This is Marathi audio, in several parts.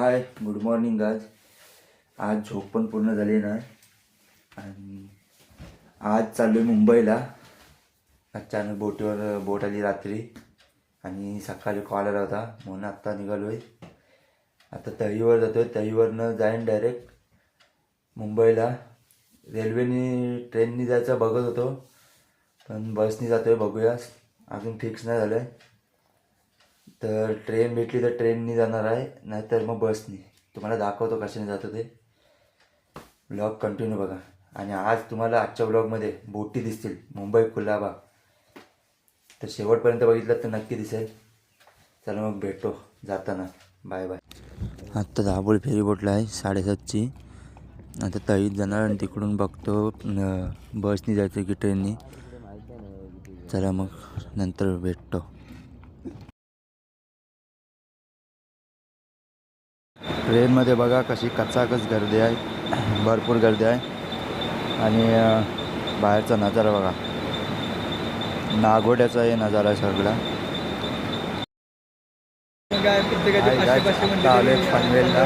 हाय गुड मॉर्निंग आज आज झोप पण पूर्ण झाली नाही. आणि आज चाललो आहे मुंबईला. अचानक बोटीवर बोट आली रात्री. आणि सकाळी कॉल आला होता. म्हणून आत्ता निघालो आहे आता तळीवर जातो आहे तळीवरनं जाईन डायरेक्ट मुंबईला. रेल्वेने ट्रेननी जायचं बघत होतो. पण बसनी जातो आहे बघूया अजून फिक्स नाही झालं आहे तर ट्रेन भेटली तर ट्रेननी जाणार आहे नाहीतर मग बसनी तुम्हाला दाखवतो कशाने जातो ते. ब्लॉग कंटिन्यू बघा. आणि आज तुम्हाला आजच्या ब्लॉगमध्ये बोटी दिसतील. मुंबई कुलाबा. तर शेवटपर्यंत बघितलं तर नक्की दिसेल. चला मग भेटतो जाताना. बाय बाय आत्ता दाबोळ फेरी बोटला आहे साडेसातची. आता तळीत जाणार आणि तिकडून बघतो बसनी जायचं की ट्रेननी चला मग नंतर भेटतो. ट्रेनमध्ये बघा कशी कचाकच गर्दी आहे. भरपूर गर्दी आहे. आणि बाहेरचा नजारा बघा. नागोड्याचा हे नजारा आहे सगळा. पनवेलला.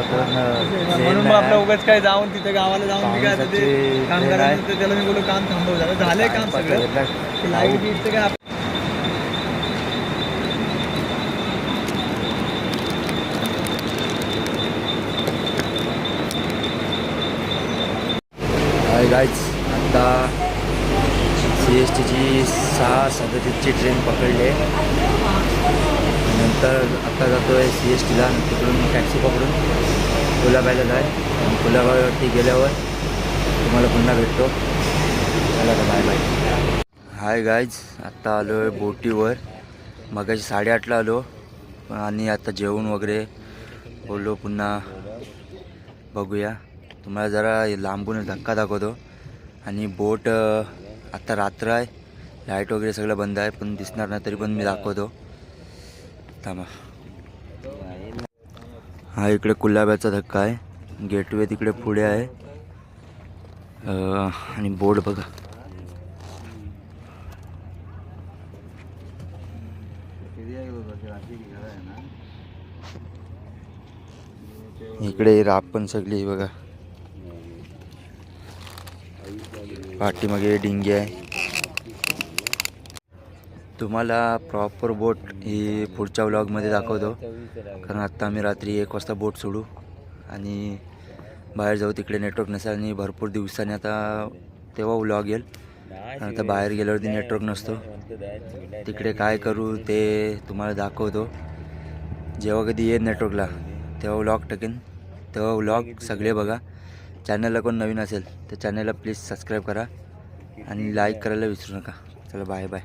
पण आपलं. उगाच काय जाऊन तिथे गावाला जाऊन मी काय आता ते पावसाची काम train करायचं आहे. तर त्याला मी बोललो काम थांबव. झालं झालंय काम पाच सगळं. वाजेला लाइट बीटचं काय हाय गाईज आत्ता सी एस टीची सहा सदतीसची ट्रेन पकडली. आहे नंतर आत्ता जातो आहे सी एस टीला तिकडून टॅक्सी पकडून कुलाबाईला जाय. आणि कुलाबाईवरती गेल्यावर तुम्हाला पुन्हा भेटतो. चला तर बाय बाय हाय गाईज आत्ता आलो आहे बोटीवर. मगाशी साडेआठला आलो आणि आता जेवण वगैरे बोललो पुन्हा बघूया. तुम्हाला जरा लांबून धक्का दाखवतो. आणि बोट आत्ता रात्र आहे. लाइट वगैरे सगळं बंद आहे पण दिसणार नाही तरी पण मी दाखवतो. थांबा. हा इकडे कुल्लाब्याचा धक्का आहे. गेटवे तिकडे पुढे आहे. आणि बोर्ड बघा. इकडे राप पण सगळी बघा. पाठीमागे डिंगी आहे. तुम्हाला प्रॉपर बोट ही पुढच्या व्लॉगमध्ये दाखवतो. कारण आत्ता आम्ही रात्री एक वाजता बोट सोडू. आणि बाहेर जाऊ तिकडे नेटवर्क नसेल आणि भरपूर दिवसांनी आता तेव्हा व्लॉग येईल. कारण आता बाहेर गेल्यावरती नेटवर्क नसतो. तिकडे काय करू ते तुम्हाला दाखवतो. जेव्हा कधी येईल नेटवर्कला तेव्हा व्लॉग टाकेन. तेव्हा व्लॉग सगळे बघा. चॅनलला कोण नवीन असेल तर चॅनलला प्लीज सबस्क्राईब करा आणि लाईक करायला विसरू नका. चला बाय बाय.